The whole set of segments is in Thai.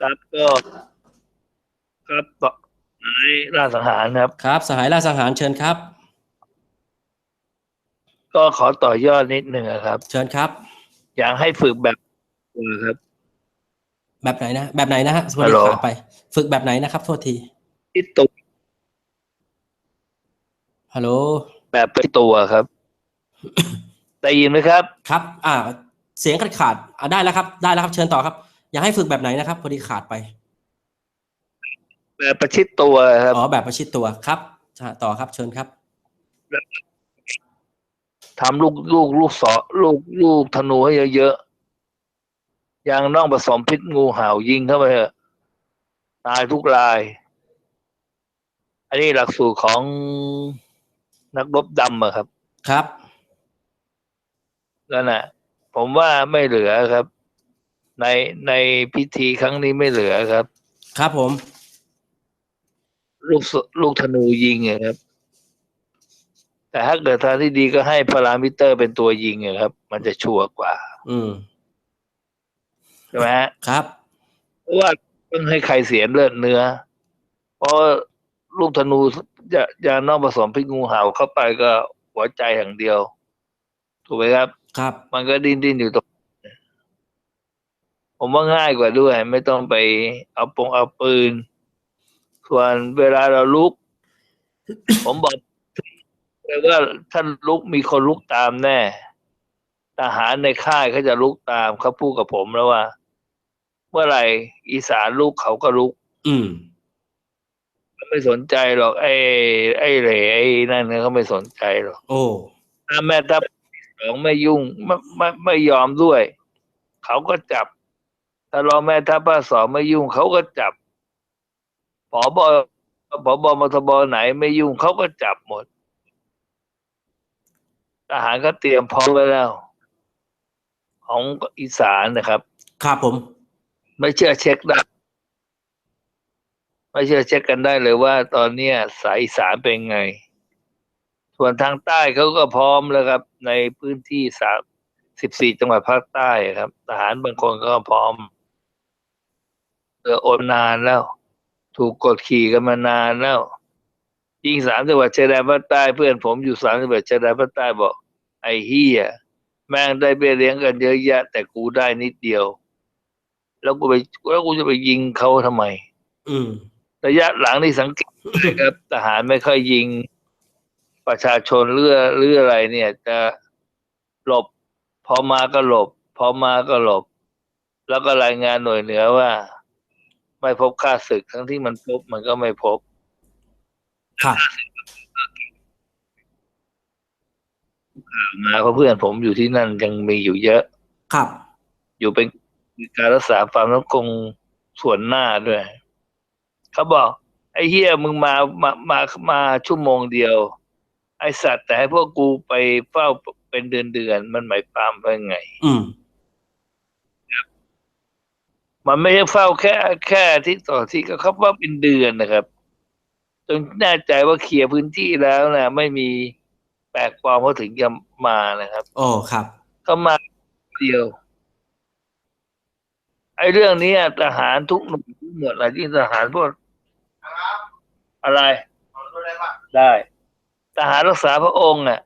ครับก็ครับต่อไอ้ราชสังหารครับ ครับ สหายล่าสังหารเชิญครับ ก็ขอต่อยอดนิดหนึ่งอะครับ เชิญครับ อยากให้ฝึกแบบครับ แบบไหนนะแบบไหนนะฮะสวัสฮัลดีโหลขาดไป ฝึกแบบไหนนะครับ โทษทีที่ตัวฮัลโหลแบบเป็นตัวครับได้ยินไหมครับ ครับ อ่า เสียงขาดขาดอ่าได้แล้วครับ ได้แล้วครับ เชิญต่อครับ อยากให้ฝึกแบบไหนนะครับ พอดีขาดไป แบบประชิดตัวครับอ๋อแบบประชิดตัวครับอ่าต่อครับเชิญครับทำลูกลูกลูกศรลูกลูกธนูให้เยอะๆยางน่องผสมพิษงูเห่ายิงเข้าไปเถอะตายทุกราย อันนี้หลักสูตรของนักรบดำอะครับ ครับนั่นน่ะผมว่าไม่เหลือครับ ในในพิธีครั้งนี้ไม่เหลือครับ ครับผม ลูกศลูกธนูยิงอะครับ แต่ถ้าเกิดทางที่ดีก็ให้พารามิเตอร์เป็นตัวยิงอะครับ มันจะชัวร์กว่า อืมใช่ไหมฮะครับเพราะว่าต้องให้ใครเสียเลือดเนื้อ เพราะลูกธนูจะยาน้องผสมพิษงูเห่าเข้าไปก็หัวใจอย่างเดียว ถูกไหมครับ ครับ มันก็ดิ้นดิ้นอยู่ตรง ผมว่าง่ายกว่าด้วย ไม่ต้องไปเอาปงเอาปืน ส่วนเวลาเราลุก ผมบอกเลยว่าท่านลุกมีคนลุกตามแน่ทหารในค่ายเขาจะลุกตามเขาพูดกับผมแล้วว่า เมื่อไหร่อีสานลุกเขาก็ลุก อืมไม่สนใจหรอก ไอ้ไอ้เหล่ไอ้นั่นเนี่ยเขาไม่สนใจหรอกโอ้ถ้าแม่ทัพสองไม่ยุ่งไม่ไม่ไม่ยอมด้วย เขาก็จับ ถ้ารองแม่ทัพภาคสองไม่ยุ่งเขาก็จับผอบผอบมทบไหนไม่ยุ่งเขาก็จับหมดทหารก็เตรียมพร้อมไว้แล้ว ของอีสานนะครับ ครับผม ไม่เชื่อเช็คได้ไม่เชื่อเช็คกันได้เลยว่า ตอนเนี้ยสายอีสานเป็นไง ส่วนทางใต้เขาก็พร้อมแล้วครับ ในพื้นที่สามสิบสี่จังหวัดภาคใต้ครับ ทหารบางคนก็พร้อม เอออดนานแล้ว ถูกกดขี่กันมานานแล้วยิ่งสามจังหวัดชายแดนภาคใต้เพื่อนผมอยู่สามจังหวัดชายแดนภาคใต้บอก ไอ้เฮียแม่งได้เบี้ยเลี้ยงกันเยอะแยะ แต่กูได้นิดเดียว แล้วกูไปแล้วกูจะไปยิงเขาทำไม อืมระยะหลังนี่สังเกตนะครับทหารไม่ค่อยยิงประชาชนเรือเรืออะไรเนี่ย จะหลบ พอมาก็หลบ พอมาก็หลบ แล้วก็รายงานหน่วยเหนือว่า ไม่พบค่าศึก ทั้งที่มันพบมันก็ไม่พบครับมาเพราะเพื่อนผมอยู่ที่นั่นยังมีอยู่เยอะ ครับ อยู่เป็นการรักษาความมั่นคงส่วนหน้าด้วยเขาบอก ไอ้เฮียมึงมามามามาชั่วโมงเดียว ไอสัตว์แต่ให้พวกกูไปเฝ้าเป็นเดือนเดือนๆมันหมายความว่าไง อืม มันไม่ใช่เฝ้าแค่แค่อาที่ต่ออาที่ก็เขาว่าเป็นเดือนนะครับจนแน่ใจว่าเคลียร์พื้นที่แล้วนะไม่มีแปลกปลอมเขาถึงจะมานะครับโอ้ครับเขามาเดียว ไอ้เรื่องนี้ทหารทุกหน่วยทุกหมวดอะไรที่ทหารพวกอะไรได้ทหารรักษาพระองค์อะ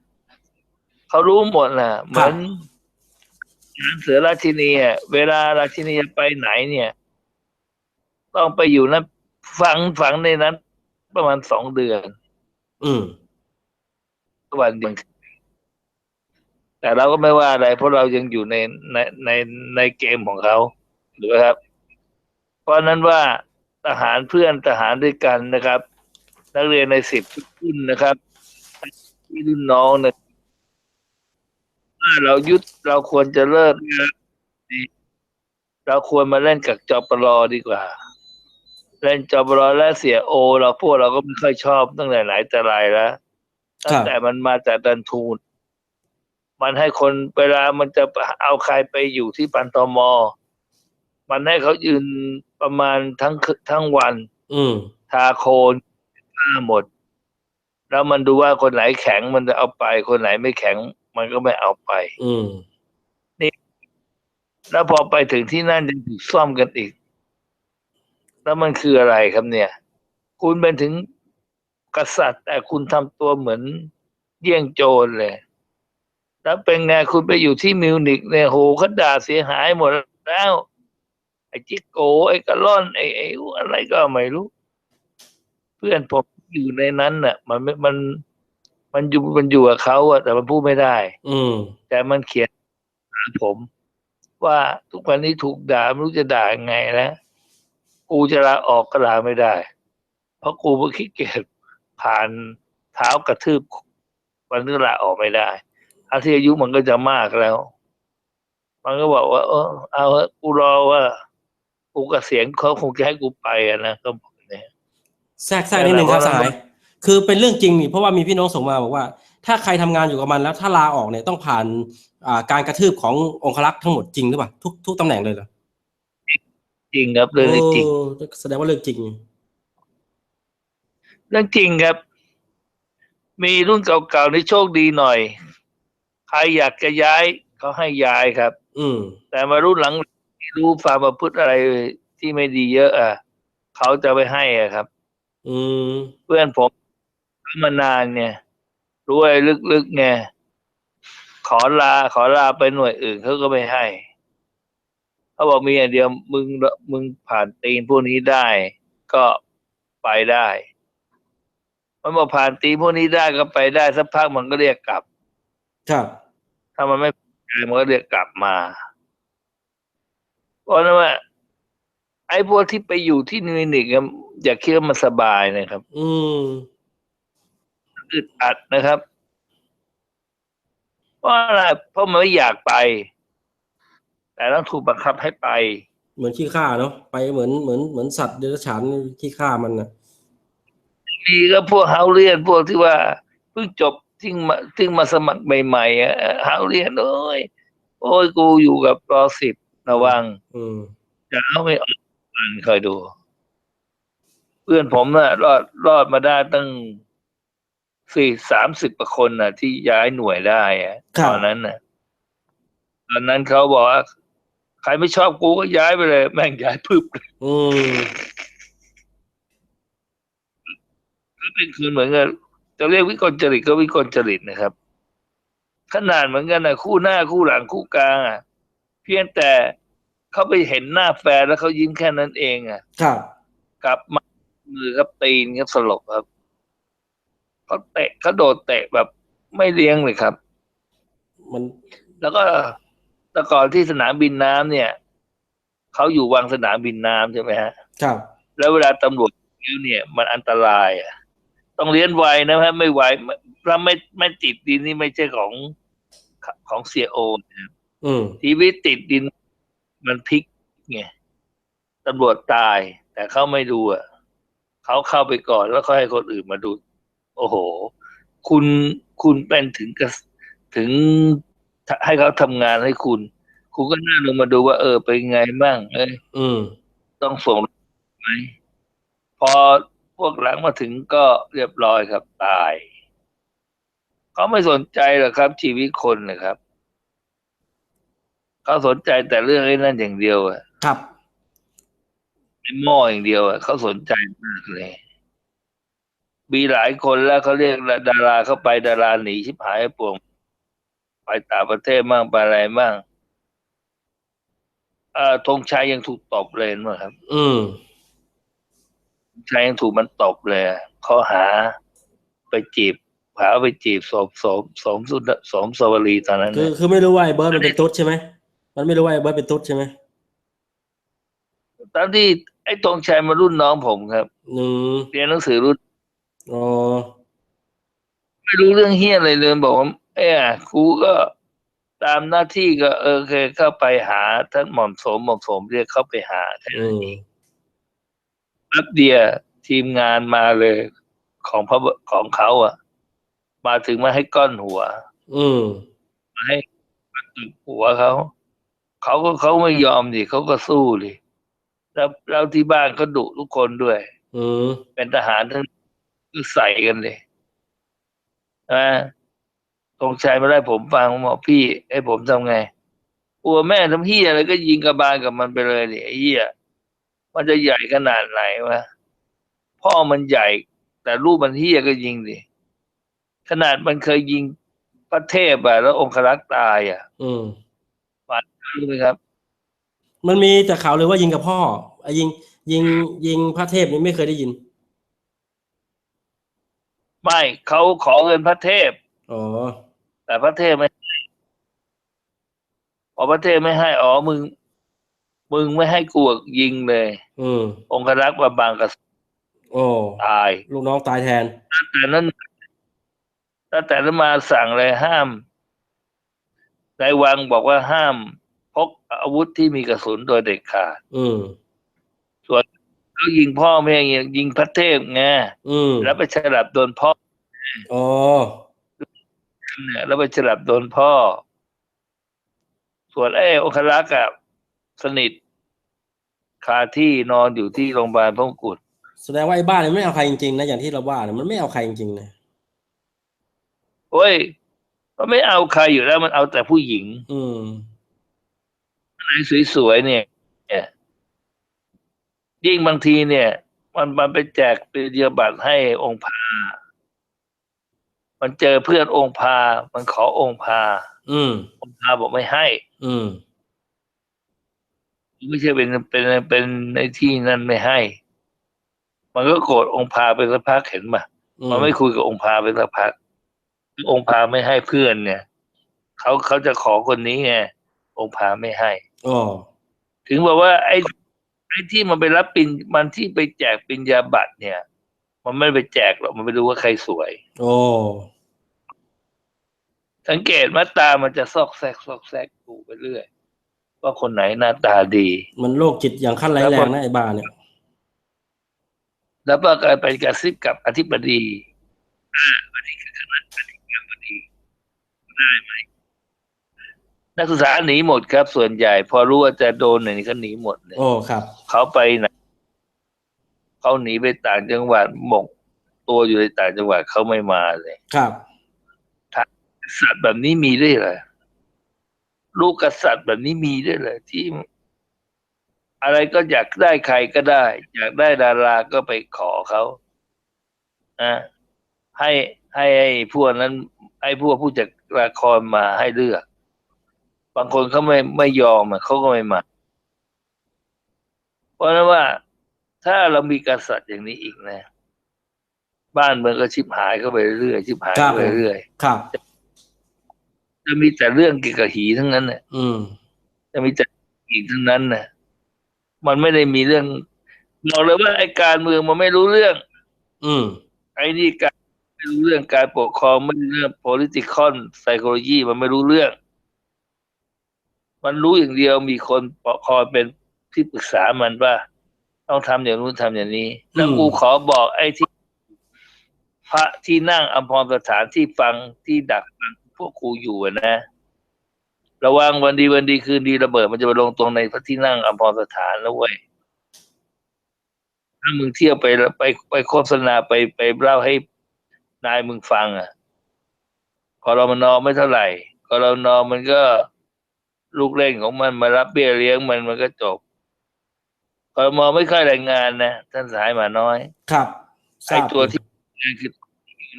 เขารู้หมดน่ะเหมือนทหาร เสือราชินีอะเวลาราชินีจะไปไหนเนี่ย ต้องไปอยู่นั้นฝังฝังในนั้น ประมาณสองเดือน อืมวันเดียวแต่เราก็ไม่ว่าอะไร เพราะเรายังอยู่ในในในในเกมของเขาถูกไหมครับ เพราะฉะนั้นว่าทหารเพื่อนทหารด้วยกันนะครับ นักเรียนในสิบรุ่นนะครับที่รุ่นน้องเนี่ย ถ้าเรายุดเราควรจะเลิกนะเราควรมาเล่นกับจปรดีกว่า เล่นจปรและเสียโอ เราพวกเราก็ไม่ค่อยชอบตั้งแต่ไหนแต่ไรแล้วครับตั้งแต่มันมาจากดันทูนมันให้คนเวลามันจะเอาใครไปอยู่ที่ปันตมมันให้เขายืนประมาณทั้งคืนทั้งวัน อืมทาโคนผ้าหมด แล้วมันดูว่าคนไหนแข็งมันจะเอาไป คนไหนไม่แข็ง มันก็ไม่เอาไป อืมแล้วพอไปถึงที่นั่นยังถูกซ่อมกันอีก แล้วมันคืออะไรครับเนี่ย คุณเป็นถึงกษัตริย์ แต่คุณทำตัวเหมือนเยี่ยงโจรเลย แล้วเป็นไงคุณไปอยู่ที่มิวนิกเนี่ยโหเขาด่าเสียหายหมดแล้ว ไอ้จิโก ไอ้กะล่อน ไอ้ไอ้อะไรก็ไม่รู้ เพื่อนผมอยู่ในนั้นน่ะ มันไม่มัน มันอยู่มันอยู่กับเขาอะแต่มันพูดไม่ได้ อืม แต่มันเขียนหาผม ว่าทุกวันนี้ถูกด่าไม่รู้จะด่ายังไงแล้วกูจะลาออกก็ลาไม่ได้ เพราะกูก็ขี้เกียจผ่านเท้ากระทืบวันนี้ลาออกไม่ได้อาที่อายุมันก็จะมากแล้ว มันก็บอกว่า เออเอาเถอะกูรอว่ากูเกษียณเขาคงจะให้กูไปอะนะก็บอกเนี่ยแทรกแทรกนิดนึงครับสหาย คือเป็นเรื่องจริงนี่เพราะว่ามีพี่น้องส่งมาบอกว่า ถ้าใครทำงานอยู่กับมันแล้วถ้าลาออกเนี่ยต้องผ่านอ่าการกระทืบขององครักษ์ทั้งหมดจริงหรือเปล่าทุกทุกตำแหน่งเลยเหรอจริงครับเรื่องนี้จริงโอ้แสดงว่าเรื่องจริง เรื่องจริงครับ มีรุ่นเก่าๆในโชคดีหน่อย ใครอยากจะย้ายเขาให้ย้ายครับ อืม แต่มารุ่นหลังที่รู้ความประพฤติอะไรที่ไม่ดีเยอะ อะเขาจะไปให้อะครับ อืม เพื่อนผมเข้า มานานเนี่ยรู้อะไรลึกๆไงขอลาขอลาไปหน่วยอื่นเขาก็ไม่ให้เขาบอกมีอย่างเดียวมึงมึงผ่านตีนพวกนี้ได้ ก็ไปได้ มันบอกผ่านตีนพวกนี้ได้ก็ไปได้สักพักมันก็เรียกกลับ ครับ ถ้ามันไม่ไปมันก็เรียกกลับมาเพราะนั้นว่า ไอ้พวกที่ไปอยู่ที่นิวนิกอะอย่าคิดว่ามันสบายนะครับ อืม อึดอัดนะครับ เพราะอะไรเพราะมันไม่อยากไป แต่ต้องถูกบังคับให้ไป เหมือนขี้ข้าเนาะไปเหมือนเหมือนเหมือนสัตว์เดรัจฉานขี้ข้ามันนะมีก็พวกเฮาเรียนพวกที่ว่าเพิ่งจบที่มาที่มาสมัครใหม่ๆอะเฮาเรียนโอ้ยโอ้ยกูอยู่กับรอสิบระวังอืมจะเอาไม่ออกมันคอยดู เพื่อนผมน่ะ รอดรอดมาได้ตั้ง สี่สามสิบกว่าคนน่ะ ที่ย้ายหน่วยได้อะครับตอนนั้นน่ะตอนนั้นเขาบอกว่า ใครไม่ชอบกูก็ย้ายไปเลย แม่งย้ายพึบเลยอืมก็เป็นคืนเหมือนกันจะเรียกวิกลจริตก็วิกลจริตนะครับ ขนาดเหมือนกันนะคู่หน้าคู่หลังคู่กลางอะ เพียงแต่เขาไปเห็นหน้าแฟนแล้วเขายิ้มแค่นั้นเอง อะ ครับ กลับมามือครับตีนครับสลบครับ เขาเตะเขาโดดเตะแบบไม่เลี้ยงเลยครับ มันแล้วก็แต่ก่อนที่สนามบินน้ำเนี่ยเขาอยู่วังสนามบินน้ำใช่ไหมฮะครับแล้วเวลาตำรวจยิ้วเนี่ย มันอันตรายอะต้องเลี้ยนไวนะฮะไม่ไวไม่ถ้าไม่ไม่ติดดินนี่ไม่ใช่ของของเสียโอนะครับอืมทีวิตติดดินมันพลิกไงตำรวจตาย แต่เขาไม่ดูอะเขาเข้าไปก่อนแล้วก็ให้คนอื่นมาดู โอ้โห คุณคุณเป็นถึงกระถึงให้เขาทำงานให้คุณ คุณก็น่าลงมาดูว่า เออ เป็นไงบ้างเอ้ยอืมต้องส่งไหมพอพวกหลังมาถึงก็เรียบร้อยครับตายเขาไม่สนใจหรอกครับ ชีวิตคนนะครับเขาสนใจแต่เรื่องไอ้นั่นอย่างเดียวอะครับไอ้หม้ออย่างเดียวอะเขาสนใจมากเลย มีหลายคนแล้วเขาเรียกดาราเข้าไปดาราหนีชิบหายป่วง ไปต่างประเทศมั่งไปอะไรมั่งเอ่อธงชัยยังถูกตบเลยนะครับ อืมชายยังถูกมันตบเลยอะเขาหาไปจีบหาไปจีบสมสมสมสุดสมสวรีตอนนั้นคือน่ะคือไม่รู้ว่าไอ้เบิร์ดมันเป็นตุ๊ดใช่ไหมมันไม่รู้ว่าไอ้เบิร์ดเป็นตุ๊ดใช่ไหมตอนที่ไอ้ตรงชัยมารุ่นน้องผมครับอืมเรียนหนังสือรุ่น อ๋อไม่รู้เรื่องเฮี้ยอะไรเลยบอกว่าเอ้ยครูก็ตามหน้าที่ก็ เออเคยเข้าไปหาท่านหม่อมสมหม่อมสมเรียกเข้าไปหาแค่อืนั้นมเองแป๊บเดียวทีมงานมาเลย ของพระของเขาอะ มาถึงมาให้ก้อนหัว อืมให้ตบหัวเขาเขาก็เขาไม่ยอมดิเขาก็สู้ดิแล้วแล้วที่บ้านก็ดุทุกคนด้วย อืมเป็นทหารทั้งก็ ใส่กันเลยนะตรงชัยมาได้ผมฟังผมบอกพี่ให้ผมทำไงกลัวแม่ทำเฮียอะไรก็ยิงกระบาลกับมันไปเลยดิไอ้เหี้ยมันจะใหญ่ขนาดไหนวะพ่อมันใหญ่ แต่รูปมันเฮียก็ยิงดิขนาดมันเคยยิงพระเทพอะแล้วองครักษ์ตายอะอืมรู้ไหมครับ มันมีแต่ข่าวเลยว่ายิงกับพ่อไอ้ยิง ยิงยิงพระเทพนี่ไม่เคยได้ยิน ไม่เขาขอเงินพระเทพ อ๋อ แต่พระเทพไม่ให้พอพระเทพไม่ให้ อ๋อ มึง มึงไม่ให้กูยิงเลย อืม องครักษ์บาบางกษัตริย์โอ้ตาย ลูกน้องตายแทนแต่นั้นตั้งแต่นั้นมาสั่งเลยห้ามนายวังบอกว่าห้ามพกอาวุธที่มีกระสุนโดยเด็ดขาด อืม เขายิงพ่อไม่ให้ยิงยิงพระเทพไงอืมแล้วไปฉลับโดนพ่ออ๋อเนี่ยแล้วไปฉลับโดนพ่อ ส่วนไอ้องครักษ์อะสนิทคาที่นอนอยู่ที่โรงพยาบาลพระมงกุฎแสดงว่าไอ้บ้านเนี่ยไม่เอาใครจริงๆนะอย่างที่เราว่าเนี่ยมันไม่เอาใครจริงๆนะโอ้ยมันไม่เอาใครอยู่แล้วมันเอาแต่ผู้หญิง อืมไหนสวยๆเนี่ยเนี่ ยยิ่งบางทีเนี่ย มันมันไปแจกปริญญาบัตรให้องค์พา มันเจอเพื่อนองค์พา มันขอองค์พา อืมองค์พาบอกไม่ให้ อืมไม่ใช่เป็นเป็นเป็นในที่นั้นไม่ให้ มันก็โกรธองค์พาไปสักพักเห็นป่ะอืมมันไม่คุยกับองค์พาไปสักพัก องค์พาไม่ให้เพื่อนเนี่ยเขาเขาจะขอคนนี้ไงองค์พาไม่ให้อ๋อถึงบอกว่าไอ้ ไอ้ที่มันไปรับปินมันที่ไปแจกปริญญาบัตรเนี่ย มันไม่ไปแจกหรอกมันไปดูว่าใครสวย โอ้สังเกตมาตามันจะซอกแซกซอกแซกดูไปเรื่อยว่าคนไหนหน้าตาดี มันโรคจิตอย่างขั้นร้ายแรงนะไอ้บ้าเนี่ย แล้วก็ไปกระซิบกับอธิบดีอ่าวันนี้คือคณะอธิการบดีได้ไหม นักศึกษาหนีหมดครับ ส่วนใหญ่ พอรู้ว่าจะโดนไหนก็หนีหมดเลยโอ้ครับเขาไปไหนเขาหนีไปต่างจังหวัดหมก ตัวอยู่ในต่างจังหวัดเขาไม่มาเลยครับสัตว์แบบนี้มีได้วยเหรอลูกกษัตริย์แบบนี้มีได้วยเหรอที่ อะไรก็อยากได้ใครก็ได้ อยากได้ดาราก็ไปขอเขานะให้ให้ไอ้พวกนั้น ไอ้พวกผู้จัดละครมาให้เลือก บางคนเขาไม่ไม่ยอมอะเขาก็ไม่มา เพราะฉะนั้นว่าถ้าเรามีกษัตริย์อย่างนี้อีกนะ บ้านเมืองก็ชิบหายเข้าไปเรื่อยชิบหายครับเข้าไปเรื่อยครับจะมีแต่เรื่องเกี่ยวกับหีทั้งนั้นน่ะอืมจะมีแต่หีทั้งนั้นน่ะมันไม่ได้มีเรื่องบอกเลยว่าไอ้การเมืองมันไม่รู้เรื่อง อืม ไอ้นี่การไม่รู้เรื่องการปกครองไม่รู้เรื่อง political psychology มันไม่รู้เรื่อง มันรู้อย่างเดียวมีคนปกครองเป็นที่ปรึกษามันว่า ต้องทำอย่างนู้นทำอย่างนี้ แล้วอืมกูขอบอกไอ้ที่ พระที่นั่งอภรณ์สถานที่ฟังที่ดักฟังพวกครูอยู่อะนะ ระวังวันดีวันดีคืนดีระเบิดมันจะไปลงตรงในพระที่นั่งอภรณ์สถานแล้วเว้ยถ้ามึงเที่ยวไปแล้วไปไปโฆษณาไปไปเล่าให้นายมึงฟัง อะกรมนไม่เท่าไหร่กรมนมันก็ ลูกเล่นของมันมารับเบี้ยเลี้ยงมันมันก็จบกรมไม่ค่อยรายงานนะท่านสายหมาน้อย ครับทไอ้ราบตัวที่คือ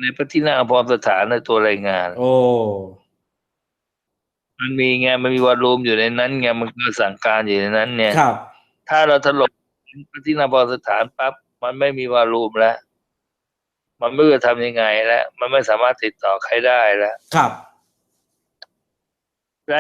ในพระที่นั่งอภรณ์สถานในตัวรายงาน โอ้มันมีไงมันมีวอลลุ่มอยู่ในนั้นไงมันก็สั่งการอยู่ในนั้น เนี่ยครับ ถ้าเราถล่มพระที่นั่งอภรณ์สถานปั๊บมันไม่มีวอลลุ่มแล้วมันไม่รู้จะทำยังไงแล้ว มันไม่สามารถติดต่อใครได้แล้ว ครับและ